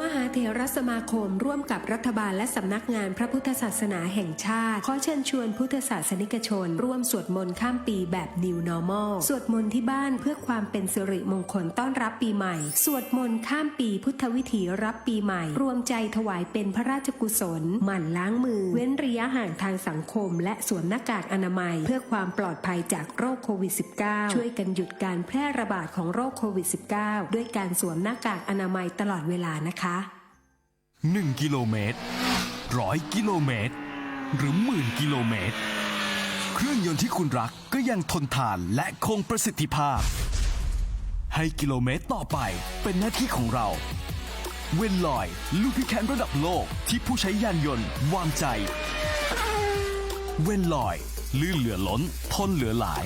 มหาเถรสมาคมร่วมกับรัฐบาลและสำนักงานพระพุทธศาสนาแห่งชาติ ขอเชิญชวนพุทธศาสนิกชน ร่วมสวดมนต์ข้ามปีแบบ New Normal สวดมนต์ที่บ้านเพื่อความเป็นสิริมงคลต้อนรับปีใหม่ สวดมนต์ข้ามปีพุทธวิถีรับปีใหม่ รวมใจถวายเป็นพระราชกุศล หมั่นล้างมือ เว้นระยะห่างทางสังคม และสวมหน้ากากอนามัย เพื่อความปลอดภัยจากโรคโควิด -19 ช่วยกันหยุดการแพร่ระบาดของโรคโควิด -19 ด้วยการสวมหน้ากากอนามัยตลอดเวลานะคะ1 กิโลเมตรร้อยกิโลเมตร หรือหมื่นกิโลเมตร เครื่องยนต์ที่คุณรักก็ยังทนทานและคงประสิทธิภาพ ให้กิโลเมตรต่อไปเป็นหน้าที่ของเรา เวนลอยลูพิแคนระดับโลกที่ผู้ใช้ยานยนต์วางใจ เวนลอย ลื่นเหลือล้น ทนเหลือหลาย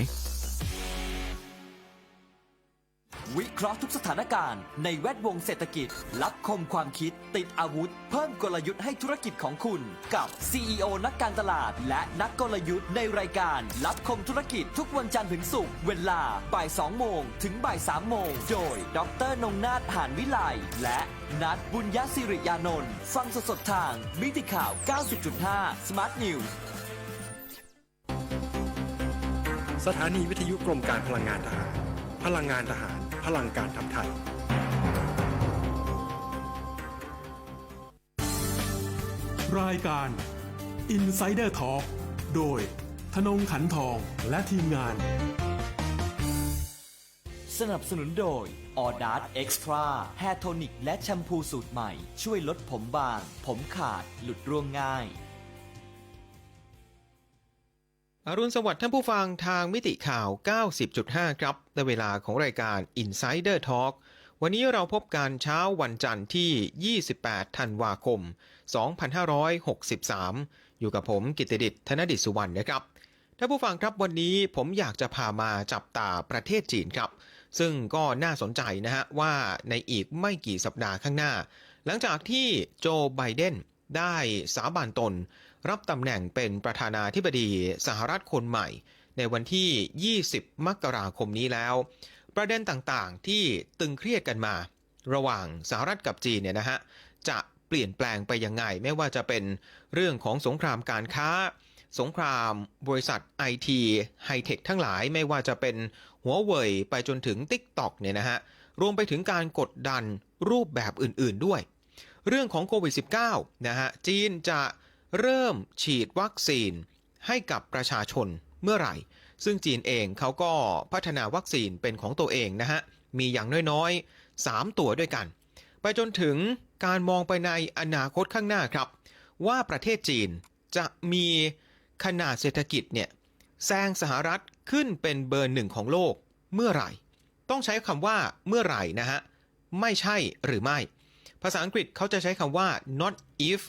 วิเคราะห์ทุกสถานการณ์ในแวดวงเศรษฐกิจลับคมความคิด ติดอาวุธ เพิ่มกลยุทธ์ให้ธุรกิจของคุณ กับ CEO นักการตลาด และนักกลยุทธ์ในรายการลับคมธุรกิจทุกวันจันทร์ถึงศุกร์เวลาบ่าย2โมงถึงบ่าย3โมงโดย ดรนงนาถหานวิไลและนัดบุญยศิริยานนท์ฟังสดๆทางมิติข่าว 90.5 Smart News สถานีวิทยุกรมการพลังงานทหาร พลังงานทหาร พลังการทำไทย รายการ Insider Talk โดยธนงขันทองและทีมงาน สนับสนุนโดย ออดาร์ Extra แฮร์โทนิกและแชมพูสูตรใหม่ ช่วยลดผมบาง ผมขาด หลุดร่วงง่าย อรุณสวัสดิ์ท่านผู้ฟังทางมิติข่าว 90.5 ครับ ในเวลาของรายการ Insider Talk วันนี้เราพบกันเช้าวันจันทร์ที่ 28 ธันวาคม 2563 อยู่กับผมกิตติดิษฐ์ธนดิษสุวรรณนะครับ ท่านผู้ฟังครับวันนี้ผมอยากจะพามาจับตาประเทศจีนครับ ซึ่งก็น่าสนใจนะฮะว่าในอีกไม่กี่สัปดาห์ข้างหน้า หลังจากที่โจไบเดนได้สาบานตน รับตำแหน่งเป็นประธานาธิบดีสหรัฐคนใหม่ ในวันที่ 20 มกราคมนี้แล้ว ประเด็นต่างๆ ที่ตึงเครียดกันมา ระหว่างสหรัฐกับจีนเนี่ยนะฮะจะเปลี่ยนแปลงไปยังไง ไม่ว่าจะเป็นเรื่องของสงครามการค้า สงครามบริษัทไอทีไฮเทคทั้งหลายไม่ว่าจะเป็นหัวเว่ยไปจนถึง TikTok เนี่ยนะฮะรวมไปถึงการกดดันรูปแบบอื่นๆด้วย เรื่องของโควิด -19 นะฮะจีนจะ เริ่มฉีดวัคซีนให้กับประชาชนเมื่อไหร่ ซึ่งจีนเองเขาก็พัฒนาวัคซีนเป็นของตัวเองนะฮะ มีอย่างน้อยๆ 3 ตัวด้วยกัน ไปจนถึงการมองไปในอนาคตข้างหน้าครับ ว่าประเทศจีนจะมีขนาดเศรษฐกิจเนี่ยแซงสหรัฐขึ้นเป็นเบอร์หนึ่งของโลกเมื่อไหร่ ต้องใช้คำว่าเมื่อไหร่นะฮะ ไม่ใช่หรือไม่ ภาษาอังกฤษเขาจะใช้คำว่า not if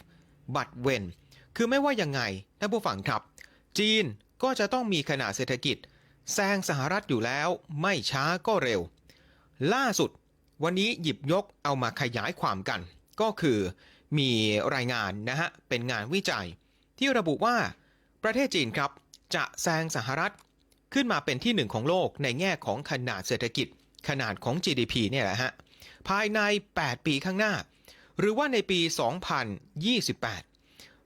but when คือไม่ว่ายังไงท่านผู้ฟังครับ จีนก็จะต้องมีขนาดเศรษฐกิจแซงสหรัฐอยู่แล้วไม่ช้าก็เร็ว ล่าสุดวันนี้หยิบยกเอามาขยายความกัน ก็คือมีรายงานนะฮะ เป็นงานวิจัย ที่ระบุว่าประเทศจีนครับ จะแซงสหรัฐขึ้นมาเป็นที่หนึ่งของโลกในแง่ของขนาดเศรษฐกิจ ขนาดของ GDP เนี่ยแหละฮะ ภายใน 8 ปีข้างหน้า หรือว่าในปี 2028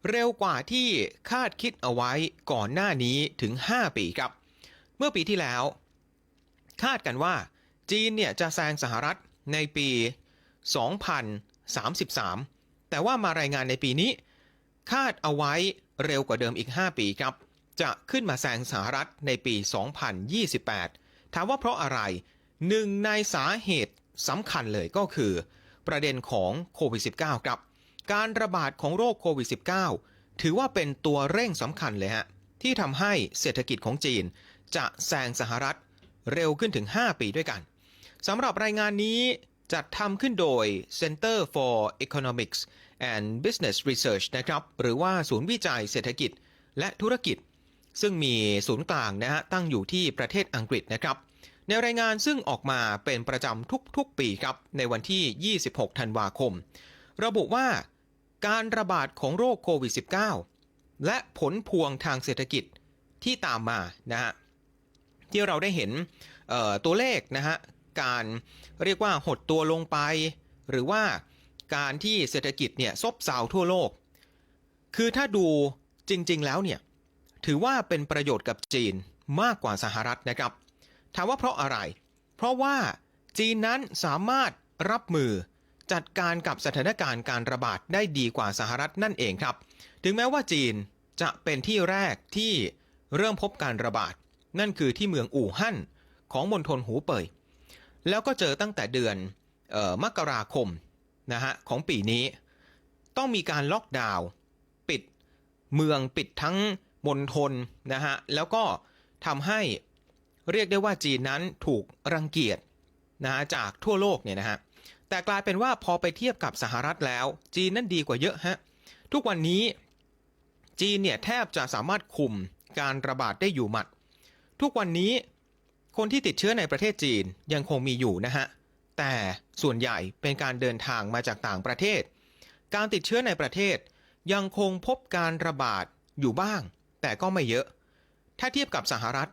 เร็วกว่าที่คาดคิดเอาไว้ก่อนหน้านี้ถึง 5 ปีครับ เมื่อปีที่แล้ว คาดกันว่า จีนเนี่ยจะแซงสหรัฐในปี 2033 แต่ว่ามารายงานในปีนี้ คาดเอาไว้เร็วกว่าเดิมอีก 5 ปีครับ จะขึ้นมาแซงสหรัฐในปี 2028 ถามว่าเพราะอะไรหนึ่งในสาเหตุสำคัญเลยก็คือ ประเด็นของโควิด -19 ครับ การระบาดของโรคโควิด -19 ถือว่าเป็นตัวเร่งสำคัญเลยฮะ ที่ทำให้เศรษฐกิจของจีน จะแซงสหรัฐเร็วขึ้นถึง 5 ปีด้วยกันสำหรับรายงานนี้จัดทำขึ้นโดย Center for Economics and Business Research นะครับ หรือว่าศูนย์วิจัยเศรษฐกิจและธุรกิจ ซึ่งมีศูนย์กลางนะฮะตั้งอยู่ที่ประเทศอังกฤษนะครับ ในรายงานซึ่งออกมาเป็นประจำทุกๆปีครับ ในวันที่ 26 ธันวาคม ระบุว่า การระบาดของโรคโควิด -19 และผลพวงทางเศรษฐกิจที่ตามมานะฮะที่เราได้เห็นตัวเลขนะฮะการเรียกว่าหดตัวลงไป หรือว่าการที่เศรษฐกิจเนี่ยซบเซาทั่วโลก คือถ้าดูจริง ๆ แล้วเนี่ยถือว่าเป็นประโยชน์กับจีนมากกว่าสหรัฐนะครับ ถามว่าเพราะอะไร เพราะว่าจีนนั้นสามารถรับมือ จัดการกับสถานการณ์การระบาดได้ดีกว่าสหรัฐนั่นเองครับ ถึงแม้ว่าจีนจะเป็นที่แรกที่เริ่มพบการระบาด นั่นคือที่เมืองอู่ฮั่นของมณฑลหูเป่ย แล้วก็เจอตั้งแต่เดือนออมกราคมนะฮะของปีนี้ ต้องมีการล็อกดาวน์ปิดเมืองปิดทั้งมณฑลนะฮะแล้วก็ทำให้เรียกได้ว่าจีนนั้นถูกรังเกียจนะฮะจากทั่วโลกเนี่ยนะฮะ แต่กลายเป็นว่าพอไปเทียบกับสหรัฐแล้ว จีนนั้นดีกว่าเยอะฮะ ทุกวันนี้ จีนเนี่ยแทบจะสามารถคุมการระบาดได้อยู่หมัด ทุกวันนี้ คนที่ติดเชื้อในประเทศจีนยังคงมีอยู่นะฮะ แต่ส่วนใหญ่เป็นการเดินทางมาจากต่างประเทศ การติดเชื้อในประเทศยังคงพบการระบาดอยู่บ้าง แต่ก็ไม่เยอะ ถ้าเทียบกับสหรัฐ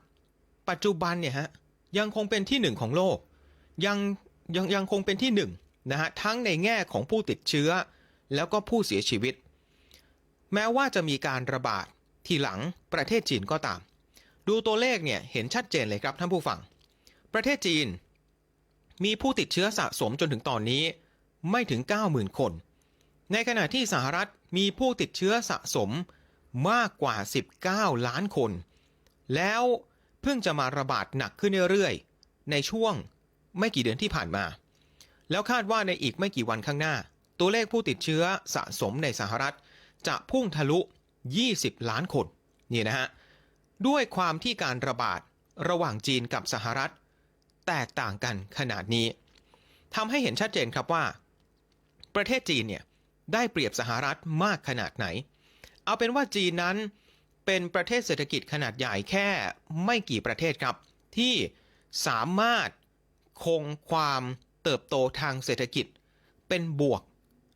ปัจจุบันเนี่ยฮะยังคงเป็นที่หนึ่งของโลก ยังยังยังคงเป็นที่หนึ่ง นะฮะทั้งในแง่ของผู้ติดเชื้อ แล้วก็ผู้เสียชีวิต แม้ว่าจะมีการระบาดทีหลังประเทศจีนก็ตาม ดูตัวเลขเนี่ยเห็นชัดเจนเลยครับท่านผู้ฟัง ประเทศจีน มีผู้ติดเชื้อสะสมจนถึงตอนนี้ไม่ถึง 90,000 คน ในขณะที่สหรัฐมีผู้ติดเชื้อสะสมมากกว่า 19 ล้านคน แล้วเพิ่งจะมาระบาดหนักขึ้นเรื่อยๆ ในช่วงไม่กี่เดือนที่ผ่านมา แล้วคาดว่าในอีกไม่กี่วันข้างหน้า ตัวเลขผู้ติดเชื้อสะสมในสหรัฐ จะพุ่งทะลุ 20 ล้านคนนี่นะฮะด้วยความที่การระบาดระหว่างจีนกับสหรัฐ แตกต่างกันขนาดนี้ทำให้เห็นชัดเจนครับว่า ประเทศจีนเนี่ยได้เปรียบสหรัฐมากขนาดไหน เอาเป็นว่าจีนนั้นเป็นประเทศเศรษฐกิจขนาดใหญ่แค่ไม่กี่ประเทศครับ ที่สามารถคงความ เติบโตทางเศรษฐกิจ เป็นบวก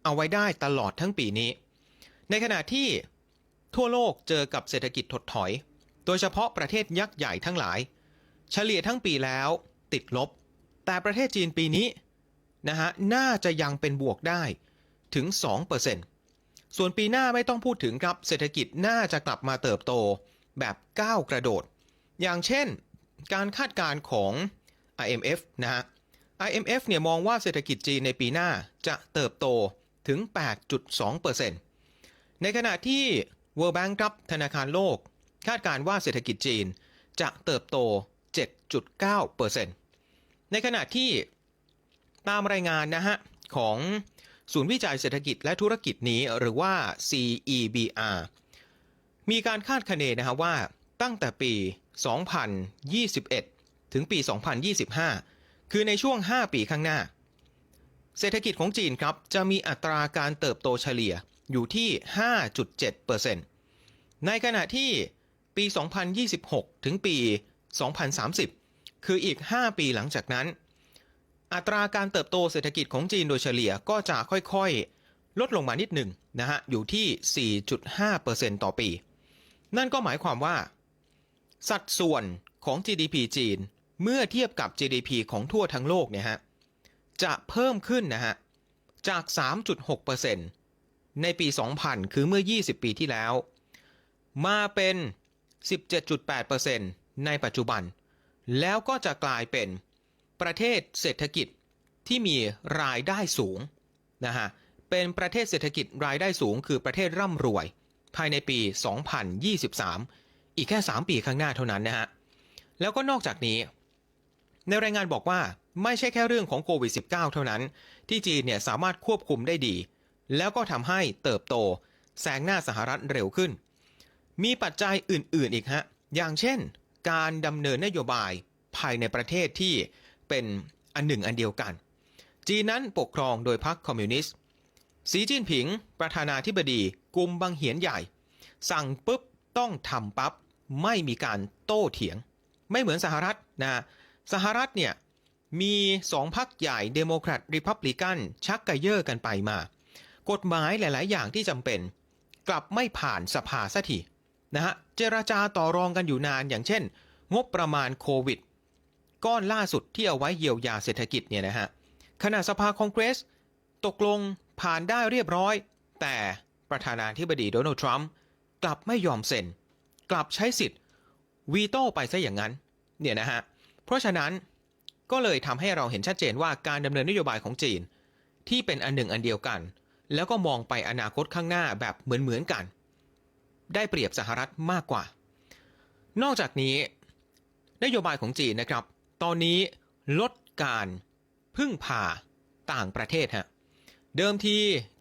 เอาไว้ได้ตลอดทั้งปีนี้ ในขณะที่ทั่วโลกเจอกับเศรษฐกิจถดถอย โดยเฉพาะประเทศยักษ์ใหญ่ทั้งหลาย เฉลี่ยทั้งปีแล้วติดลบ แต่ประเทศจีนปีนี้นะฮะน่าจะยังเป็นบวกได้ถึง 2%ส่วนปีหน้าไม่ต้องพูดถึงครับเศรษฐกิจน่าจะกลับมาเติบโตแบบก้าวกระโดด อย่างเช่น การคาดการณ์ของ IMF นะฮะ IMF เนี่ยมองว่าเศรษฐกิจจีนในปีหน้าจะเติบโตถึง 8.2%ในขณะที่ World Bank ครับธนาคารโลก คาดการว่าเศรษฐกิจจีนจะเติบโต 7.9%ในขณะที่ตามรายงานนะฮะ ของศูนย์วิจัยเศรษฐกิจและธุรกิจนี้หรือว่า CEBR มีการคาดคะเนนะฮะว่าตั้งแต่ปี 2021 ถึงปี 2025 คือในช่วง 5 ปีข้างหน้า เศรษฐกิจของจีนครับ จะมีอัตราการเติบโตเฉลี่ยอยู่ที่ 5.7%ในขณะที่ปี 2026 ถึงปี 2030 คืออีก 5 ปีหลังจากนั้น อัตราการเติบโตเศรษฐกิจของจีนโดยเฉลี่ยก็จะค่อยๆ ลดลงมานิดหนึ่งนะฮะ อยู่ที่ 4.5%ต่อปี นั่นก็หมายความว่า สัดส่วนของ GDP จีน เมื่อเทียบกับ GDP ของทั่วทั้งโลกเนี่ยฮะจะเพิ่มขึ้นนะฮะจาก 3.6%ในปี 2000 คือเมื่อ 20 ปีที่แล้ว มาเป็น 17.8%ในปัจจุบัน แล้วก็จะกลายเป็นประเทศเศรษฐกิจที่มีรายได้สูงนะฮะเป็นประเทศเศรษฐกิจรายได้สูง คือประเทศร่ำรวย ภายในปี 2023 อีกแค่ 3 ปีข้างหน้าเท่านั้นนะฮะแล้วก็นอกจากนี้ ในรายงานบอกว่าไม่ใช่แค่เรื่องของโควิด -19 เท่านั้น ที่จีนเนี่ยสามารถควบคุมได้ดี แล้วก็ทำให้เติบโต แซงหน้าสหรัฐเร็วขึ้น มีปัจจัยอื่น ๆ อีกฮะ อย่างเช่น การดำเนินนโยบายภายในประเทศที่เป็นอันหนึ่งอันเดียวกัน จีนนั้นปกครองโดยพรรคคอมมิวนิสต์สีจิ้นผิง ประธานาธิบดีกลุ่มบังเหียนใหญ่ สั่งปุ๊บต้องทำปั๊บไม่มีการโต้เถียง ไม่เหมือนสหรัฐนะ สหรัฐเนี่ยมีสองพรรคใหญ่เดโมแครตริพับลิกันชักกระเยาะกันไปมา กฎหมายหลาย ๆ อย่างที่จำเป็น กลับไม่ผ่านสภาสัทีนะฮะเจราจาต่อรองกันอยู่นานอย่างเช่น งบประมาณโควิด ก้อนล่าสุดที่เอาไว้เยียวยาเศรษฐกิจเนี่ยนะฮะขณะสภาคองเกรส ตกลงผ่านได้เรียบร้อย แต่ประธานาธิบดีโดนัลด์ทรัมป์กลับไม่ยอมเซ็น กลับใช้สิทธิ์วีโต้ไปซะอย่างนั้นเนี่ยนะฮะ เพราะฉะนั้นก็เลยทำให้เราเห็นชัดเจนว่าการดำเนินนโยบายของจีน ที่เป็นอันหนึ่งอันเดียวกัน แล้วก็มองไปอนาคตข้างหน้าแบบเหมือนเหมือนๆกัน ได้เปรียบสหรัฐมากกว่า นอกจากนี้ นโยบายของจีนนะครับ ตอนนี้ลดการพึ่งพาต่างประเทศฮะเดิมที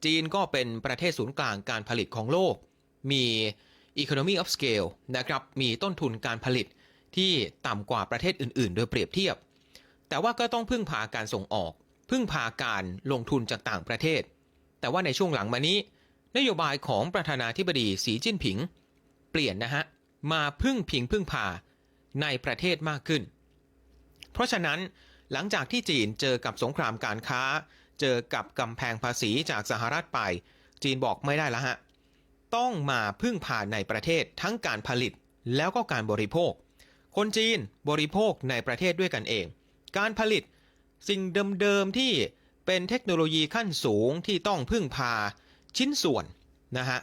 จีนก็เป็นประเทศศูนย์กลางการผลิตของโลก มี economy of scale นะครับมีต้นทุนการผลิต ที่ต่ำกว่าประเทศอื่น ๆ โดยเปรียบเทียบ แต่ว่าก็ต้องพึ่งพาการส่งออก พึ่งพาการลงทุนจากต่างประเทศ แต่ว่าในช่วงหลังมานี้ นโยบายของประธานาธิบดีสีจิ้นผิง เปลี่ยนนะฮะมาพึ่งพิงพึ่งพาในประเทศมากขึ้น เพราะฉะนั้นหลังจากที่จีนเจอกับสงครามการค้า เจอกับกำแพงภาษีจากสหรัฐไป จีนบอกไม่ได้แล้วฮะ ต้องมาพึ่งพาในประเทศทั้งการผลิตแล้วก็การบริโภค คนจีนบริโภคในประเทศด้วยกันเอง การผลิตสิ่งเดิมๆที่เป็นเทคโนโลยีขั้นสูงที่ต้องพึ่งพาชิ้นส่วนนะฮะ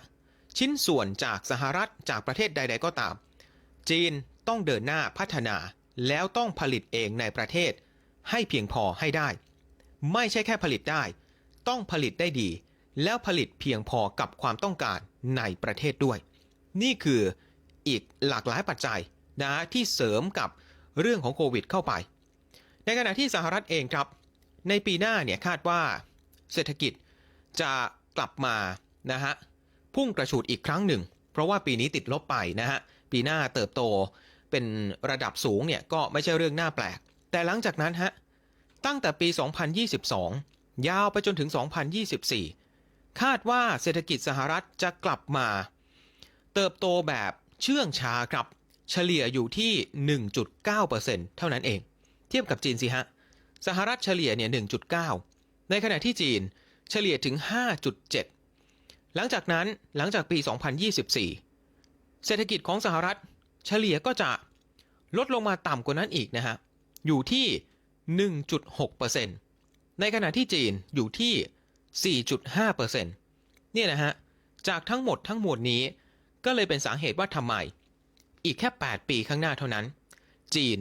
ชิ้นส่วนจากสหรัฐจากประเทศใด ๆ ก็ตาม จีนต้องเดินหน้าพัฒนาแล้วต้องผลิตเองในประเทศ ให้เพียงพอให้ได้ ไม่ใช่แค่ผลิตได้ ต้องผลิตได้ดี แล้วผลิตเพียงพอกับความต้องการในประเทศด้วย นี่คืออีกหลากหลายปัจจัย นะที่เสริมกับเรื่องของโควิดเข้าไป ในขณะที่สหรัฐเองครับ ในปีหน้าเนี่ยคาดว่าเศรษฐกิจจะกลับมานะฮะพุ่งกระฉูดอีกครั้งหนึ่ง เพราะว่าปีนี้ติดลบไปนะฮะปีหน้าเติบโตเป็นระดับสูงเนี่ยก็ไม่ใช่เรื่องน่าแปลก แต่หลังจากนั้นฮะตั้งแต่ปี 2022 ยาวไปจนถึง 2024 คาดว่าเศรษฐกิจสหรัฐจะกลับมา เติบโตแบบเชื่องช้าครับ เฉลี่ยอยู่ที่ 1.9%เท่านั้นเอง เทียบกับจีนสิฮะ สหรัฐเฉลี่ยเนี่ย 1.9 ในขณะที่จีนเฉลี่ยถึง 5.7 หลังจากนั้นหลังจากปี 2024 เศรษฐกิจของสหรัฐเฉลี่ยก็จะลดลงมาต่ำกว่านั้นอีกนะฮะ อยู่ที่ 1.6%ในขณะที่จีนอยู่ที่ 4.5%เนี่ยนะฮะ จากทั้งหมดทั้งมวลนี้ก็เลยเป็นสาเหตุว่าทำไม อีกแค่ 8 ปีข้างหน้าเท่านั้น จีน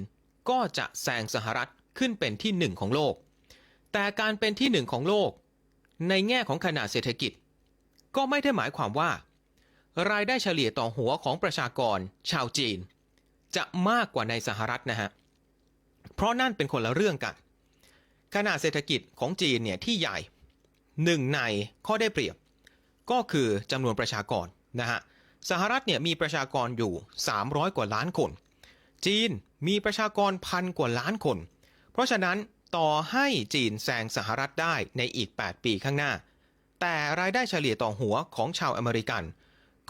ก็จะแซงสหรัฐขึ้นเป็นที่หนึ่งของโลก แต่การเป็นที่หนึ่งของโลก ในแง่ของขนาดเศรษฐกิจ ก็ไม่ได้หมายความว่า รายได้เฉลี่ยต่อหัวของประชากร ชาวจีน จะมากกว่าในสหรัฐนะฮะ เพราะนั่นเป็นคนละเรื่องกัน ขนาดเศรษฐกิจของจีนเนี่ยที่ใหญ่หนึ่งในข้อได้เปรียบ ก็คือจำนวนประชากรนะฮะ สหรัฐเนี่ยมีประชากรอยู่ 300 กว่าล้านคน จีนมีประชากรพันกว่าล้านคน เพราะฉะนั้นต่อให้จีนแซงสหรัฐได้ในอีก 8 ปีข้างหน้า แต่รายได้เฉลี่ยต่อหัวของชาวอเมริกัน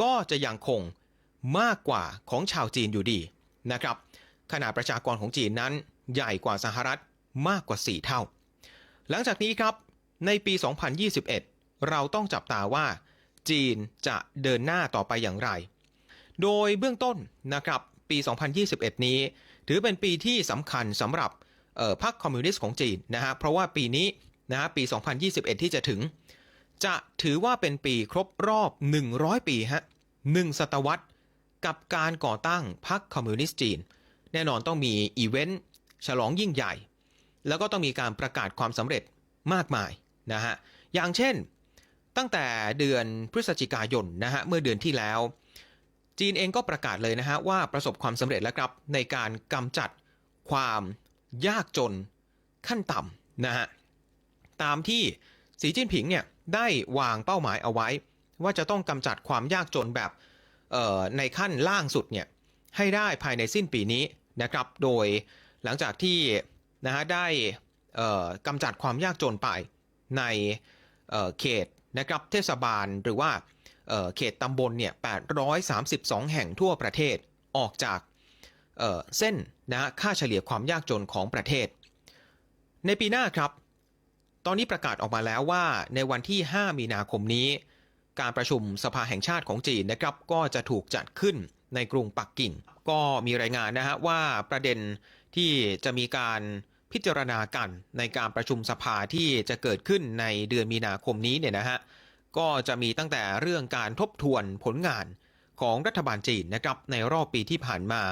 ก็จะยังคงมากกว่าของชาวจีนอยู่ดีนะครับ ขนาดประชากรของจีนนั้นใหญ่กว่าสหรัฐมากกว่า 4 เท่า หลังจากนี้ครับในปี 2021 เราต้องจับตาว่า จีนจะเดินหน้าต่อไปอย่างไร โดยเบื้องต้นนะครับปี 2021 นี้ ถือเป็นปีที่สำคัญสำหรับออพรรคคอมมิวนิสต์ของจีนนะฮะเพราะว่าปีนี้นะฮะปี 2021 ที่จะถึง จะถือว่าเป็นปีครบรอบ 100 ปีฮะหนึ่งศตวรรษกับการก่อตั้งพรรคคอมมิวนิสต์จีน แน่นอนต้องมีอีเวนต์ฉลองยิ่งใหญ่ แล้วก็ต้องมีการประกาศความสำเร็จมากมายนะฮะอย่างเช่น ตั้งแต่เดือนพฤศจิกายนนะฮะเมื่อเดือนที่แล้ว จีนเองก็ประกาศเลยนะฮะว่าประสบความสำเร็จแล้วครับในการกำจัดความยากจนขั้นต่ำนะฮะตามที่สีจิ้นผิงเนี่ยได้วางเป้าหมายเอาไว้ ว่าจะต้องกำจัดความยากจนแบบในขั้นล่างสุดเนี่ยให้ได้ภายในสิ้นปีนี้นะครับ โดยหลังจากที่นะฮะได้กำจัดความยากจนไปในเเขต นะครับเทศบาลหรือว่าเเขตตำบลเนี่ย 832 แห่งทั่วประเทศออกจากเเส้นนะฮะค่าเฉลี่ยความยากจนของประเทศ ในปีหน้าครับ ตอนนี้ประกาศออกมาแล้วว่าในวันที่ 5 มีนาคมนี้ การประชุมสภาแห่งชาติของจีนนะครับก็จะถูกจัดขึ้นในกรุงปักกิ่ง ก็มีรายงานนะฮะว่าประเด็นที่จะมีการ พิจารณากันในการประชุมสภาที่จะเกิดขึ้นในเดือนมีนาคมนี้เนี่ยนะฮะก็จะมีตั้งแต่เรื่องการทบทวนผลงานของรัฐบาลจีนนะครับในรอบปีที่ผ่านมา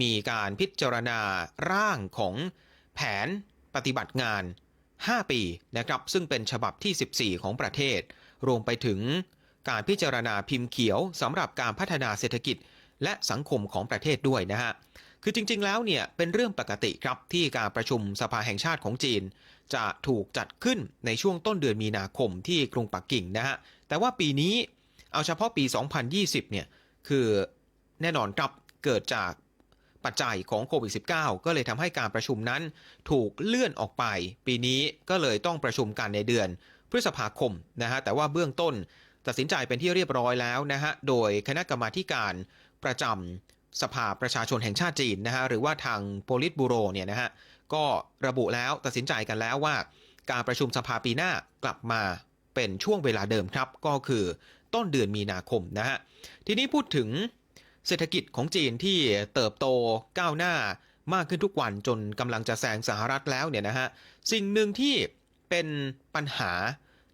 มีการพิจารณาร่างของแผนปฏิบัติงาน 5 ปีนะครับซึ่งเป็นฉบับที่ 14 ของประเทศ รวมไปถึงการพิจารณาพิมพ์เขียวสำหรับการพัฒนาเศรษฐกิจ และสังคมของประเทศด้วยนะฮะ คือจริงๆ แล้วเนี่ยเป็นเรื่องปกติครับที่การประชุมสภาแห่งชาติของจีน จะถูกจัดขึ้นในช่วงต้นเดือนมีนาคมที่กรุงปักกิ่งนะฮะ แต่ว่าปีนี้เอาเฉพาะปี 2020 เนี่ยคือแน่นอนครับเกิดจากปัจจัยของโควิด -19 ก็เลยทำให้การประชุมนั้นถูกเลื่อนออกไป ปีนี้ก็เลยต้องประชุมกันในเดือนพฤษภาคมนะฮะแต่ว่าเบื้องต้นตัดสินใจเป็นที่เรียบร้อยแล้วนะฮะโดยคณะกรรมาการประจำ สภาประชาชนแห่งชาติจีนนะฮะหรือว่าทางโพลิตบูโรเนี่ยนะฮะก็ระบุแล้วตัดสินใจกันแล้วว่า การประชุมสภาปีหน้ากลับมาเป็นช่วงเวลาเดิมครับ ก็คือต้นเดือนมีนาคมนะฮะทีนี้พูดถึงเศรษฐกิจของจีนที่เติบโตก้าวหน้ามากขึ้นทุกวันจนกำลังจะแซงสหรัฐแล้วเนี่ยนะฮะสิ่งหนึ่งที่เป็นปัญหา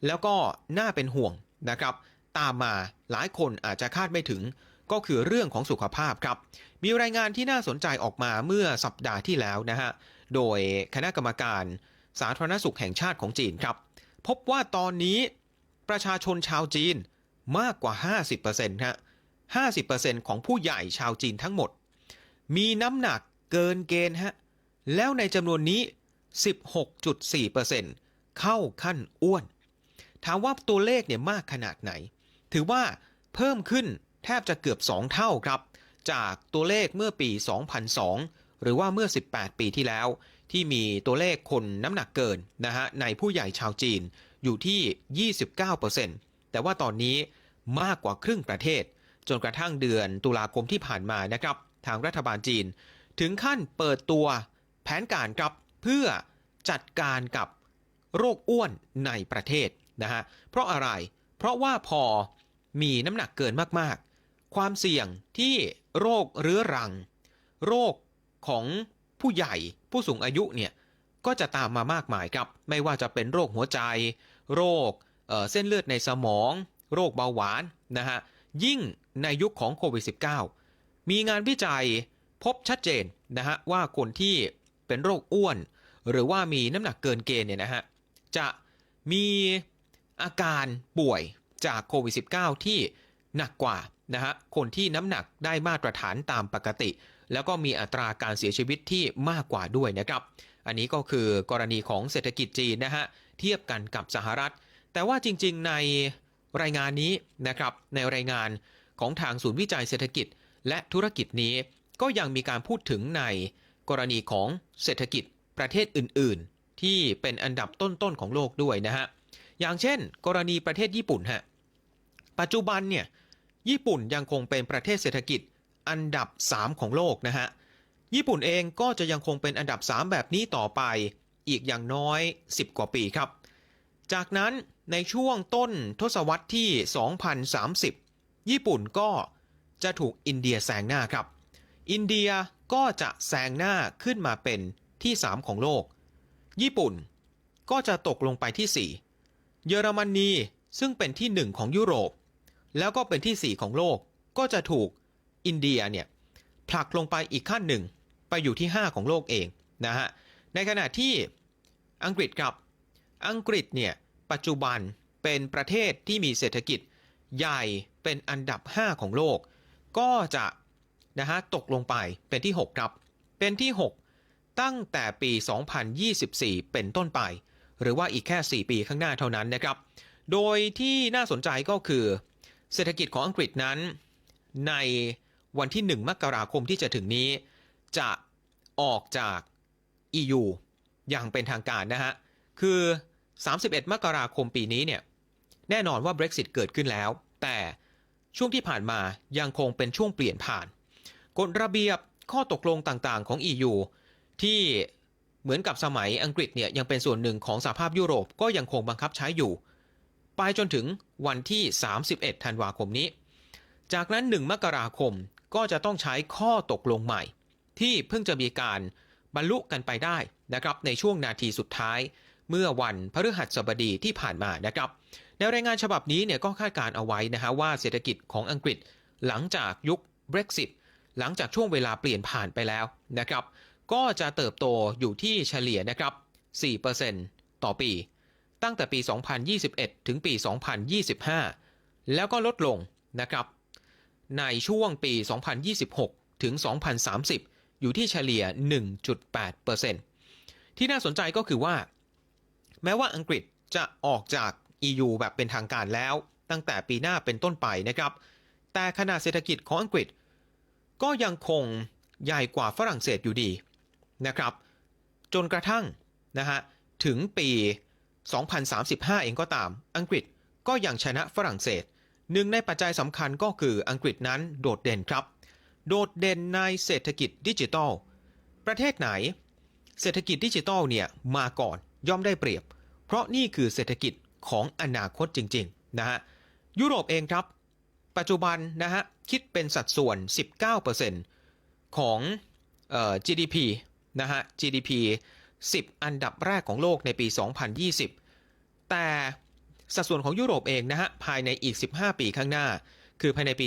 แล้วก็น่าเป็นห่วงนะครับ ตามมาหลายคนอาจจะคาดไม่ถึง ก็คือเรื่องของสุขภาพครับ มีรายงานที่น่าสนใจออกมาเมื่อสัปดาห์ที่แล้วนะฮะ โดยคณะกรรมการสาธารณสุขแห่งชาติของจีนครับ พบว่าตอนนี้ประชาชนชาวจีนมากกว่า 50%ฮะ50%ของผู้ใหญ่ชาวจีนทั้งหมด มีน้ำหนักเกินเกณฑ์ฮะ แล้วในจำนวนนี้ 16.4%เข้าขั้นอ้วน ถามว่าตัวเลขเนี่ยมากขนาดไหน ถือว่าเพิ่มขึ้น แทบจะเกือบ 2 เท่าครับ จากตัวเลขเมื่อปี 2002 หรือว่าเมื่อ 18 ปีที่แล้ว ที่มีตัวเลขคนน้ำหนักเกินนะฮะในผู้ใหญ่ชาวจีนอยู่ที่ 29%แต่ว่าตอนนี้มากกว่าครึ่งประเทศ จนกระทั่งเดือนตุลาคมที่ผ่านมานะครับ ทางรัฐบาลจีน ถึงขั้นเปิดตัวแผนการครับเพื่อจัดการกับโรคอ้วนในประเทศนะฮะเพราะอะไร เพราะว่าพอมีน้ำหนักเกินมากๆ ความเสี่ยงที่โรคเรื้อรัง โรคของผู้ใหญ่ผู้สูงอายุเนี่ยก็จะตามมามากมายครับ ไม่ว่าจะเป็นโรคหัวใจ โรคเเส้นเลือดในสมอง โรคเบาหวานนะฮะยิ่งในยุคของโควิด -19 มีงานวิจัยพบชัดเจนนะฮะว่าคนที่เป็นโรคอ้วน หรือว่ามีน้ำหนักเกินเกณฑ์เนี่ยนะฮะจะมีอาการป่วยจากโควิด -19 ที่ หนักกว่านะฮะคนที่น้ำหนักได้มาตรฐานตามปกติ แล้วก็มีอัตราการเสียชีวิตที่มากกว่าด้วยนะครับ อันนี้ก็คือกรณีของเศรษฐกิจจีนนะฮะเทียบกันกับสหรัฐ แต่ว่าจริงๆในรายงานนี้นะครับในรายงานของทางศูนย์วิจัยเศรษฐกิจ และธุรกิจนี้ก็ยังมีการพูดถึงในกรณีของเศรษฐกิจประเทศอื่นๆ ที่เป็นอันดับต้นๆของโลกด้วยนะฮะอย่างเช่น กรณีประเทศญี่ปุ่นฮะปัจจุบันเนี่ย ญี่ปุ่นยังคงเป็นประเทศเศรษฐกิจอันดับ 3 ของโลกนะฮะ ญี่ปุ่นเองก็จะยังคงเป็นอันดับ 3 แบบนี้ต่อไปอีกอย่างน้อย 10 กว่าปีครับ จากนั้นในช่วงต้นทศวรรษที่ 2030 ญี่ปุ่นก็จะถูกอินเดียแซงหน้าครับ อินเดียก็จะแซงหน้าขึ้นมาเป็นที่ 3 ของโลก ญี่ปุ่นก็จะตกลงไปที่ 4 เยอรมนีซึ่งเป็นที่ 1 ของยุโรป แล้วก็เป็นที่ 4 ของโลก ก็จะถูกอินเดียเนี่ยผลักลงไปอีกขั้นหนึ่งไปอยู่ที่ 5 ของโลกเองนะฮะ ในขณะที่อังกฤษครับอังกฤษเนี่ยปัจจุบันเป็นประเทศที่มีเศรษฐกิจใหญ่เป็นอันดับ 5 ของโลก ก็จะนะฮะตกลงไปเป็นที่ 6 ครับ เป็นที่ 6 ตั้งแต่ปี 2024 เป็นต้นไป หรือว่าอีกแค่ 4 ปีข้างหน้าเท่านั้นนะครับ โดยที่น่าสนใจก็คือ เศรษฐกิจของอังกฤษนั้น ในวันที่ 1 มกราคมที่จะถึงนี้ จะออกจาก EU อย่างเป็นทางการนะฮะ คือ 31 มกราคมปีนี้เนี่ย แน่นอนว่า Brexit เกิดขึ้นแล้ว แต่ช่วงที่ผ่านมายังคงเป็นช่วงเปลี่ยนผ่าน กฎระเบียบข้อตกลงต่างๆ ของ EU ที่เหมือนกับสมัยอังกฤษเนี่ยยังเป็นส่วนหนึ่งของสหภาพยุโรปก็ยังคงบังคับใช้อยู่ ไปจนถึงวันที่ 31 ธันวาคมนี้ จากนั้น 1 มกราคมก็จะต้องใช้ข้อตกลงใหม่ ที่เพิ่งจะมีการบรรลุกันไปได้นะครับในช่วงนาทีสุดท้าย เมื่อวันพฤหัสบดีที่ผ่านมานะครับในรายงานฉบับนี้เนี่ยก็คาดการเอาไว้นะฮะว่าเศรษฐกิจของอังกฤษหลังจากยุค Brexit หลังจากช่วงเวลาเปลี่ยนผ่านไปแล้วนะครับ ก็จะเติบโตอยู่ที่เฉลี่ยนะครับ 4%ต่อปี ตั้งแต่ปี 2021 ถึงปี 2025 แล้วก็ลดลงนะครับ ในช่วงปี 2026 ถึง 2030 อยู่ที่เฉลี่ย 1.8%ที่น่าสนใจก็คือว่า แม้ว่าอังกฤษจะออกจาก EU แบบเป็นทางการแล้ว ตั้งแต่ปีหน้าเป็นต้นไปนะครับ แต่ขนาดเศรษฐกิจของอังกฤษ ก็ยังคงใหญ่กว่าฝรั่งเศสอยู่ดีนะครับ จนกระทั่งนะฮะถึงปี 2035 เองก็ตาม อังกฤษก็ยังชนะฝรั่งเศส หนึ่งในปัจจัยสำคัญก็คืออังกฤษนั้นโดดเด่นครับ โดดเด่นในเศรษฐกิจดิจิทัล ประเทศไหน เศรษฐกิจดิจิทัลเนี่ยมาก่อนย่อมได้เปรียบ เพราะนี่คือเศรษฐกิจของอนาคตจริงๆนะฮะยุโรปเองครับ ปัจจุบันนะฮะคิดเป็นสัดส่วน 19%ของออ GDP นะฮะ GDP 10 อันดับแรกของโลกในปี 2020 แต่สัดส่วนของยุโรปเองนะฮะ ภายในอีก 15 ปีข้างหน้า คือภายในปี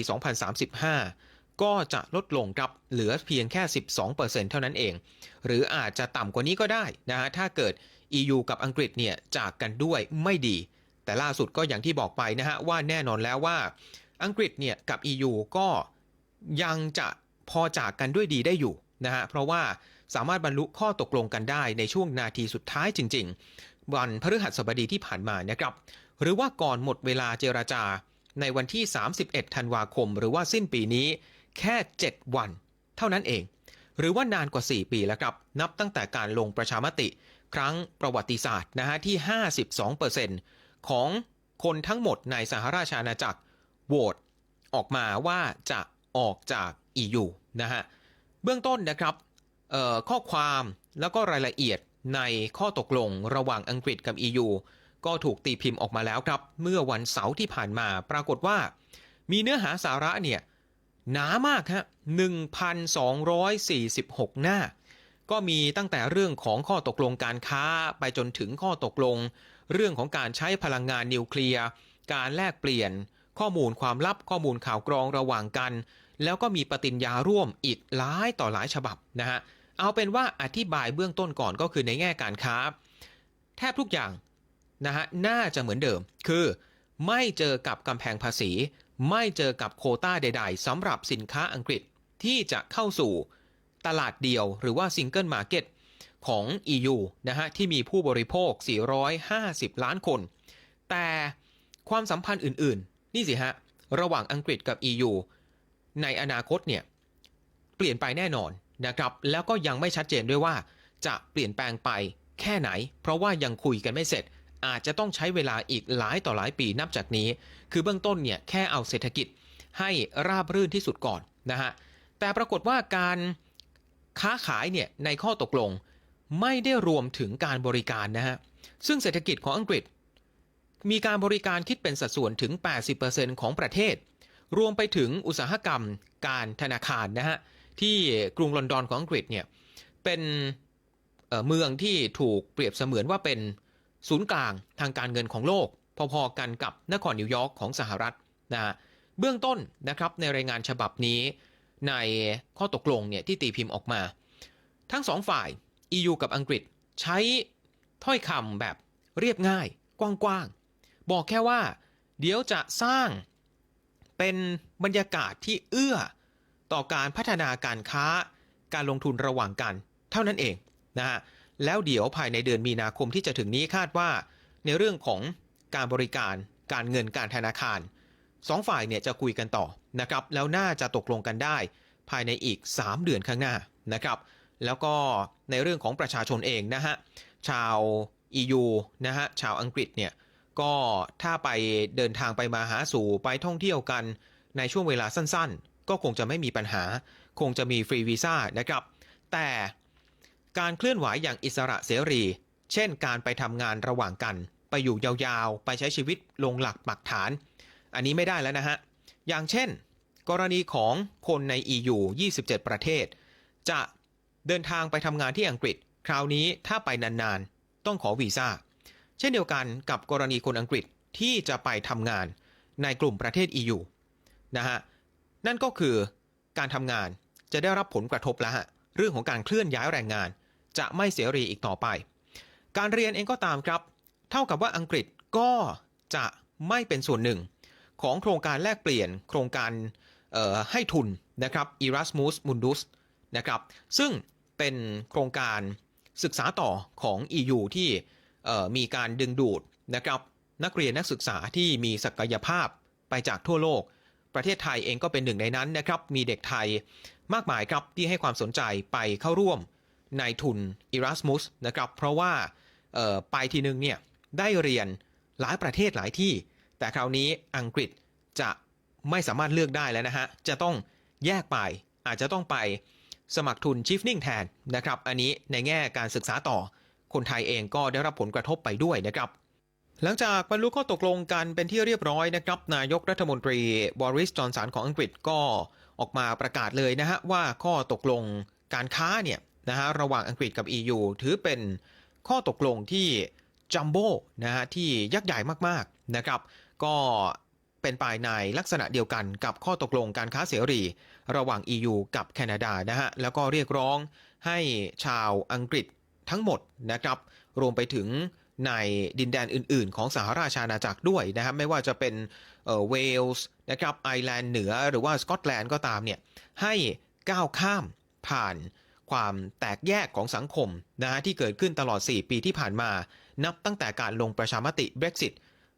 2035 ก็จะลดลงครับเหลือเพียงแค่ 12%เท่านั้นเอง หรืออาจจะต่ำกว่านี้ก็ได้นะฮะ ถ้าเกิด EU กับอังกฤษเนี่ยจากกันด้วยไม่ดี แต่ล่าสุดก็อย่างที่บอกไปนะฮะ ว่าแน่นอนแล้วว่า อังกฤษเนี่ยกับ EU ก็ยังจะพอจากกันด้วยดีได้อยู่นะฮะ เพราะว่า สามารถบรรลุข้อตกลงกันได้ในช่วงนาทีสุดท้ายจริง ๆ วันพฤหัสบดีที่ผ่านมานะครับ หรือว่าก่อนหมดเวลาเจรจา ในวันที่ 31 ธันวาคม หรือว่าสิ้นปีนี้ แค่ 7 วัน เท่านั้นเอง หรือว่านานกว่า 4 ปีแล้วครับ นับตั้งแต่การลงประชามติ ครั้งประวัติศาสตร์นะฮะที่ 52%ของคนทั้งหมดในสหราชอาณาจักรโหวตออกมาว่าจะออกจาก EU นะฮะ เบื้องต้นนะครับ ข้อความแล้วก็รายละเอียดในข้อตกลงระหว่างอังกฤษกับ EU ก็ถูกตีพิมพ์ออกมาแล้วครับ เมื่อวันเสาร์ที่ผ่านมาปรากฏว่า มีเนื้อหาสาระเนี่ยหนามากฮะ 1,246 หน้า ก็มีตั้งแต่เรื่องของข้อตกลงการค้าไปจนถึงข้อตกลง เรื่องของการใช้พลังงานนิวเคลียร์ การแลกเปลี่ยน ข้อมูลความลับข้อมูลข่าวกรองระหว่างกัน แล้วก็มีปฏิญญาร่วมอีกหลายต่อหลายฉบับนะฮะ เอาเป็นว่าอธิบายเบื้องต้นก่อนก็คือในแง่การค้า แทบทุกอย่างนะฮะน่าจะเหมือนเดิม คือไม่เจอกับกำแพงภาษี ไม่เจอกับโคต้าใด ๆสำหรับสินค้าอังกฤษที่จะเข้าสู่ตลาดเดียวหรือว่าซิงเกิลมาร์เก็ตของ EU นะฮะที่มีผู้บริโภค 450 ล้านคน แต่ความสัมพันธ์อื่นๆ นี่สิฮะ ระหว่างอังกฤษกับ EU ในอนาคตเนี่ย เปลี่ยนไปแน่นอน นะครับ แล้วก็ยังไม่ชัดเจนด้วยว่า จะเปลี่ยนแปลงไปแค่ไหน เพราะว่ายังคุยกันไม่เสร็จ อาจจะต้องใช้เวลาอีกหลายต่อหลายปีนับจากนี้ คือเบื้องต้นเนี่ยแค่เอาเศรษฐกิจให้ราบรื่นที่สุดก่อนนะฮะแต่ปรากฏว่าการค้าขายเนี่ยในข้อตกลงไม่ได้รวมถึงการบริการนะฮะซึ่งเศรษฐกิจของอังกฤษ มีการบริการคิดเป็นสัดส่วนถึง 80%ของประเทศ รวมไปถึงอุตสาหกรรม การธนาคารนะฮะ ที่กรุงลอนดอนของอังกฤษเนี่ยเป็นเมืองที่ถูกเปรียบเสมือนว่าเป็นศูนย์กลางทางการเงินของโลก พอๆกันกับนครนิวยอร์กของสหรัฐนะฮะเบื้องต้นนะครับในรายงานฉบับนี้ ในข้อตกลงเนี่ยที่ตีพิมพ์ออกมา ทั้งสองฝ่าย EU กับอังกฤษใช้ถ้อยคำแบบเรียบง่าย กว้างๆ บอกแค่ว่า เดี๋ยวจะสร้างเป็นบรรยากาศที่เอื้อ ต่อการพัฒนาการค้า การลงทุนระหว่างกัน เท่านั้นเองนะฮะแล้วเดี๋ยวภายในเดือนมีนาคมที่จะถึงนี้คาดว่า ในเรื่องของการบริการการเงินการธนาคารสองฝ่ายเนี่ยจะคุยกันต่อนะครับแล้วน่าจะตกลงกันได้ ภายในอีก 3 เดือนข้างหน้านะครับ แล้วก็ในเรื่องของประชาชนเองนะฮะชาว EU นะฮะชาวอังกฤษเนี่ยก็ถ้าไปเดินทางไปมาหาสู่ไปท่องเที่ยวกันในช่วงเวลาสั้น ก็คงจะไม่มีปัญหา คงจะมีฟรีวีซ่านะครับ แต่การเคลื่อนไหวอย่างอิสระเสรี เช่นการไปทำงานระหว่างกัน ไปอยู่ยาวๆ ไปใช้ชีวิตลงหลักปักฐาน อันนี้ไม่ได้แล้วนะฮะ อย่างเช่น กรณีของคนใน EU 27 ประเทศ จะเดินทางไปทำงานที่อังกฤษ คราวนี้ถ้าไปนานๆ ต้องขอวีซ่า เช่นเดียวกันกับกรณีคนอังกฤษที่จะไปทำงานในกลุ่มประเทศ EU นะฮะ นั่นก็คือการทำงานจะได้รับผลกระทบแล้วฮะเรื่องของการเคลื่อนย้ายแรงงาน จะไม่เสรีอีกต่อไป การเรียนเองก็ตามครับ เท่ากับว่าอังกฤษก็จะไม่เป็นส่วนหนึ่ง ของโครงการแลกเปลี่ยน โครงการให้ทุนนะครับ Erasmus Mundus นะครับ ซึ่งเป็นโครงการศึกษาต่อของ EU ที่มีการดึงดูดนะครับนักเรียนนักศึกษาที่มีศักยภาพไปจากทั่วโลก ประเทศไทยเองก็เป็นหนึ่งในนั้นนะครับ มีเด็กไทยมากมายครับที่ให้ความสนใจไปเข้าร่วมในทุน Erasmus นะครับ เพราะว่าไปทีนึงเนี่ยได้เรียนหลายประเทศหลายที่ แต่คราวนี้อังกฤษจะไม่สามารถเลือกได้แล้วนะฮะ จะต้องแยกไปอาจจะต้องไปสมัครทุนชิฟนิ่งแทนนะครับ อันนี้ในแง่การศึกษาต่อคนไทยเองก็ได้รับผลกระทบไปด้วยนะครับ หลังจากบรรลุข้อตกลงกันเป็นที่เรียบร้อยนะครับ นายกรัฐมนตรีบริสจอนสันของอังกฤษก็ออกมาประกาศเลยนะฮะว่าข้อตกลงการค้าเนี่ยนะฮะระหว่างอังกฤษกับ EU ถือเป็นข้อตกลงที่จัมโบ้นะฮะที่ยักษ์ใหญ่มากๆนะครับ ก็เป็นไปในลักษณะเดียวกันกับข้อตกลงการค้าเสรี ระหว่าง EU กับแคนาดานะฮะแล้วก็เรียกร้องให้ชาวอังกฤษทั้งหมดนะครับ รวมไปถึง ในดินแดนอื่น ๆ ของสหราชอาณาจักรด้วยนะครับไม่ว่าจะเป็นเวลส์นะครับไอร์แลนด์เหนือหรือว่าสกอตแลนด์ก็ตามเนี่ยให้ก้าวข้ามผ่านความแตกแยกของสังคมนะฮะที่เกิดขึ้นตลอด 4 ปีที่ผ่านมา นับตั้งแต่การลงประชามติ Brexit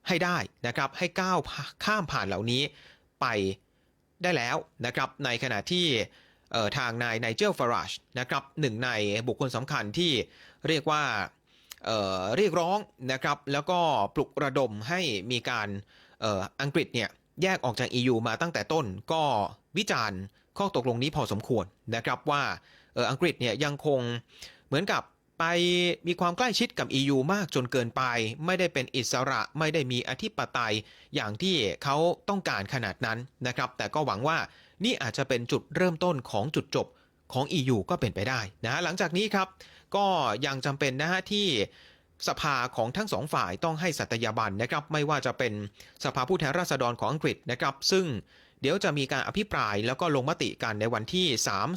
ให้ได้นะครับให้ก้าวข้ามผ่านเหล่านี้ไปได้แล้วนะครับในขณะที่ทางนายไนเจลฟาราชนะครับหนึ่งในบุคคลสำคัญที่เรียกว่า เเรียกร้องนะครับแล้วก็ปลุกระดมให้มีการอ,อังกฤษเนี่ยแยกออกจาก EU มาตั้งแต่ต้นก็วิจารณ์ข้อตกลงนี้พอสมควรนะครับว่าอออังกฤษเนี่ยยังคงเหมือนกับไปมีความใกล้ชิดกับ EU มากจนเกินไป ไม่ได้เป็นอิสระไม่ได้มีอธิปไตยอย่างที่เขาต้องการขนาดนั้นนะครับ แต่ก็หวังว่านี่อาจจะเป็นจุดเริ่มต้นของจุดจบของ EU ก็เป็นไปได้นะหลังจากนี้ครับ ก็ยังจำเป็นนะฮะที่สภาของทั้งสองฝ่ายต้องให้สัตยาบันนะครับ ไม่ว่าจะเป็นสภาผู้แทนราษฎรของอังกฤษนะครับ ซึ่งเดี๋ยวจะมีการอภิปรายแล้วก็ลงมติกันในวันที่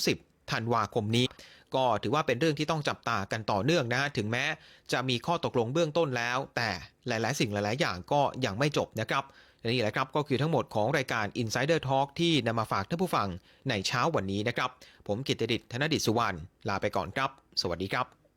30ธันวาคมนี้ ก็ถือว่าเป็นเรื่องที่ต้องจับตากันต่อเนื่องนะฮะถึงแม้จะมีข้อตกลงเบื้องต้นแล้ว แต่หลาย ๆ สิ่งหลาย ๆ อย่างก็ยังไม่จบนะครับ และนี่แหละครับก็คือทั้งหมดของรายการ Insider Talk ที่นำมาฝากท่านผู้ฟังในเช้าวันนี้นะครับ ผมกิตติดิษฐ์ธนดิษฐ์สุวรรณลาไปก่อนครับ สวัสดีครับ